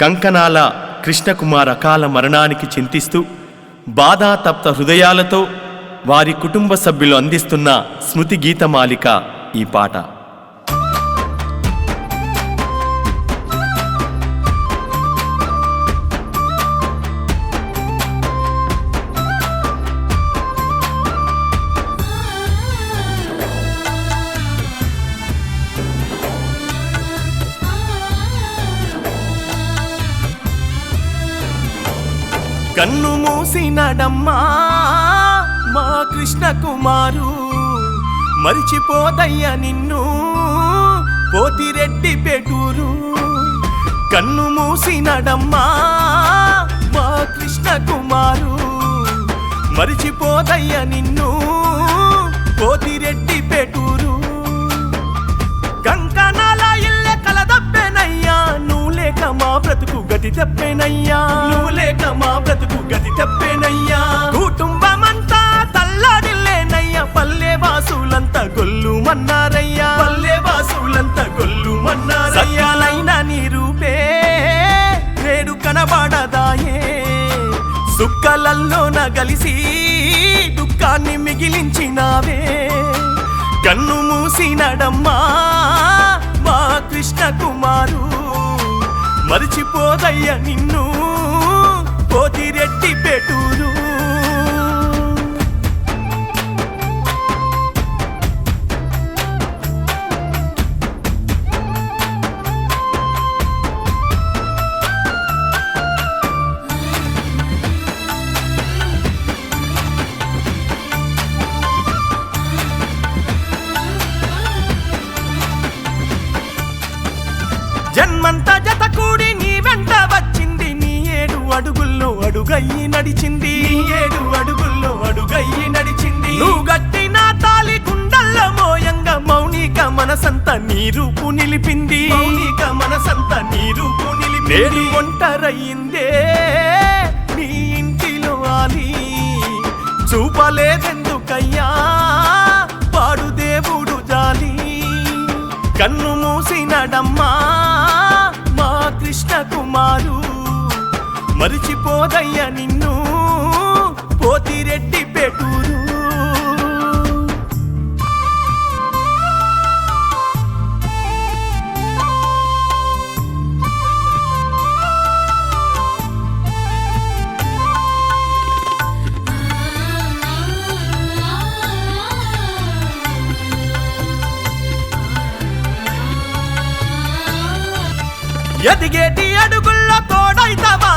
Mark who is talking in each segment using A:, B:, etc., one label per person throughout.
A: కంకణాల కృష్ణకుమార్ అకాల మరణానికి చింతిస్తూ బాధాతప్త హృదయాలతో వారి కుటుంబ సభ్యులు అందిస్తున్న స్మృతి గీతమాలిక ఈ పాట. కన్ను మూసినడమ్మా మా కృష్ణ కుమారు. మరిచిపోదయ్య నిన్ను పోతిరెడ్డి పెటూరు. కన్ను మూసినడమ్మా మా కృష్ణ కుమారు. మరిచిపోదయ్య నిన్ను పోతిరెడ్డి పెటూరు. గతి తెప్పెనయ్యా. నువ్వు లేక మా బ్రతుకు గతి తెప్పెనయ్యా. కుటుంబమంతా తల్లాడిల్లేనయ్యా. పల్లె వాసులంతా గొల్లు మన్నారయ్యా పల్లె వాసులంతా గొల్లు మన్నారయ్యా నీ రూపే నేడు కనబడదాయే. సుక్కలల్లో కలిసి దుఃఖాన్ని మిగిలించినావే. కన్ను మూసినడమ్మా మా కృష్ణ కుమారు. మరిచిపోదయ్య నిన్ను. పోతిరెడ్డి పెటూరు. జన్మంతా అడుగుల్లో అడుగయ్యి నడిచింది. ఏడు అడుగుల్లో అడుగయ్యి నడిచింది. నువ్వు గట్టిన తాలి గుండల్ల మోయంగ మౌనిక మనసంత నీ రూపు నిలిపింది. మౌనిక మనసంత నీ రూపు నిలిపి నేడు ఒంటరయ్యిందే నీ ఇంటిలో ఆలి. చూపలేదెందుకయ్యా? పాడు దేవుడు జాలి. కన్ను మూసినడమ్మా మా కృష్ణ కుమారు. మరిచిపోదయ్య నిన్ను పోతిరెడ్డి పెటూరు. ఎదిగేటి అడుగుల్లో తోడైతవా?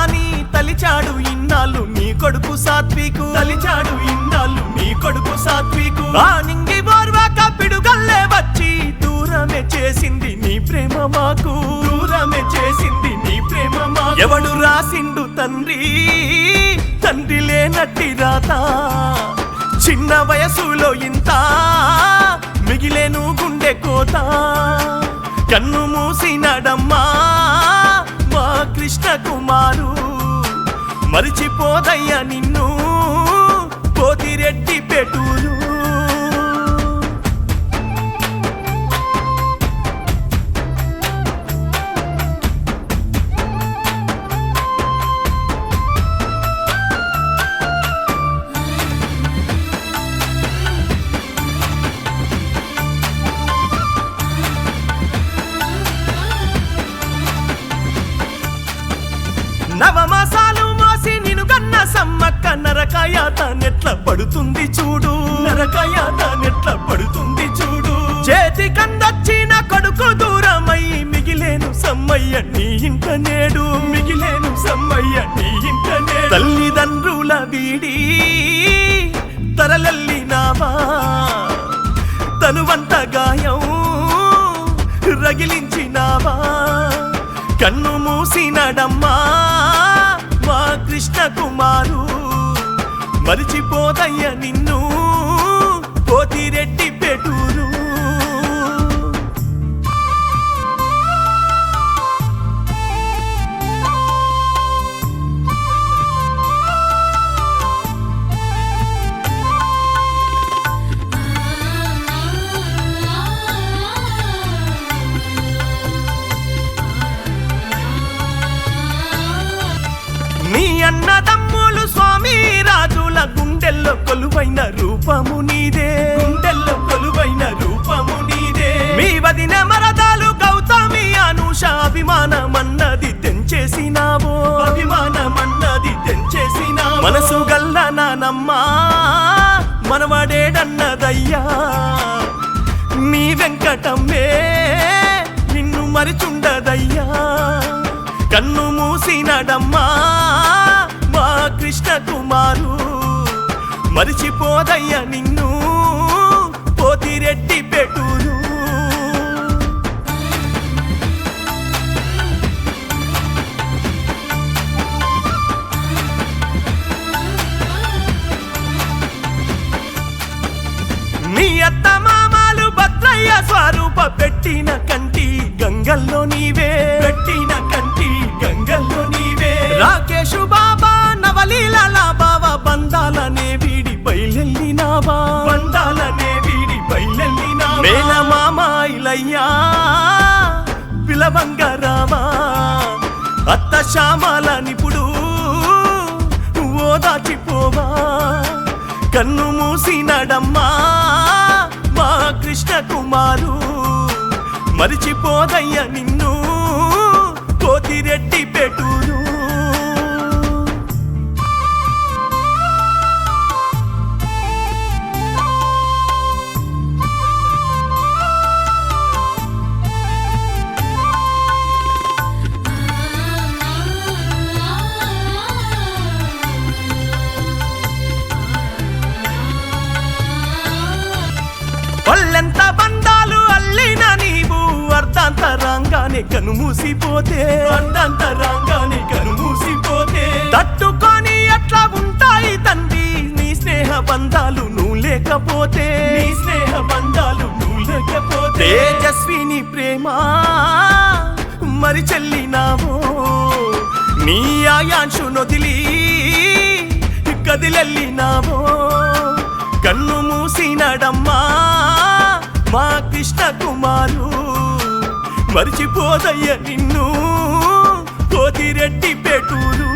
A: తలిచాడు ఇన్నాళ్ళు నీ కొడుకు సాత్వికు. తలిచాడు ఇన్నాళ్ళు నీ కొడుకు సాత్వికు. ఆ నింగి బోర్వాక పిడుగల్లే వచ్చి దూరమే చేసింది నీ ప్రేమ మాకు. దూరమే చేసింది నీ ప్రేమ మాకు. ఎవడు రాసిండు తండ్రి? తండ్రి లేనట్టి రాత. చిన్న వయసులో ఇంత మిగిలేను గుండె కోత. కన్ను మూసినడమ్మా మా కృష్ణ కుమారు మరిచిపోదయ్యా నిన్ను. పోతిరెడ్డి పెటూరు. నవమాసాలు సమ్మక్క నెట్ల పడుతుంది చూడు. నరకాయాత నెట్ల పడుతుంది చూడు. చేతి కందొచ్చిన కొడుకు దూరమై మిగిలేను సమ్మయ్య నీ ఇంట నేడు. మిగిలేను సమ్మయ్య నీ ఇంట నేడు. తల్లిదండ్రుల వీడి తరలల్లినావా తనువంత గాయం రగిలించినావా. కన్ను మూసినడమ్మా మా కృష్ణ కుమారు మరిచిపోదయ్య నిన్ను పోతిరెడ్డి పెటూరు.
B: నీ
A: అన్నదమ్ములు స్వామి రా కళ్ళ గుండెల్లో కొలువైన రూపము నీదే. గుండెల్లో కొలువైన రూపము నీదే. మీ వదిన మరదాలు గౌతమి అనూష అభిమానమన్నది తెంచేసినావో. అభిమానమన్నది తెంచేసినావో. మనసు గల్ల నానమ్మా మనవడేడన్నదయ్యా నీ వెంకటమ్మే నిన్ను మరిచుండదయ్యా. కన్ను మూసినడమ్మా మరిచిపోదయ్యా నిన్ను. అయ్యా పిలవంగరావా అత్త శ్యామాల నిపుడు ఓదాచిపోవా కన్ను మూసినడమ్మా మా కృష్ణ కుమారు మరిచిపోదయ్య నిన్ను కోతిరెడ్డి పెట్టూరు పల్లెంత బంధాలు అల్లిన నీవు అర్ధాంతరంగానే కనుమూసిపోతే అర్ధాంతరంగానే కనుమూసిపోతే తట్టుకొని ఎట్లా ఉంటాయి తండ్రి? నీ స్నేహ బంధాలు నువ్వు లేకపోతే. నీ స్నేహ బంధాలు నువ్వు లేకపోతే. తేజస్విని ప్రేమ మరి చెల్లినావో? నీ ఆయాంశు నొదిలి కదిలెల్లినావో కన్ను మూసినడమ్మా. కృష్ణ కుమారు మరిచిపోదయ్య నిన్ను. కోతిరెడ్డి పెట్టూరు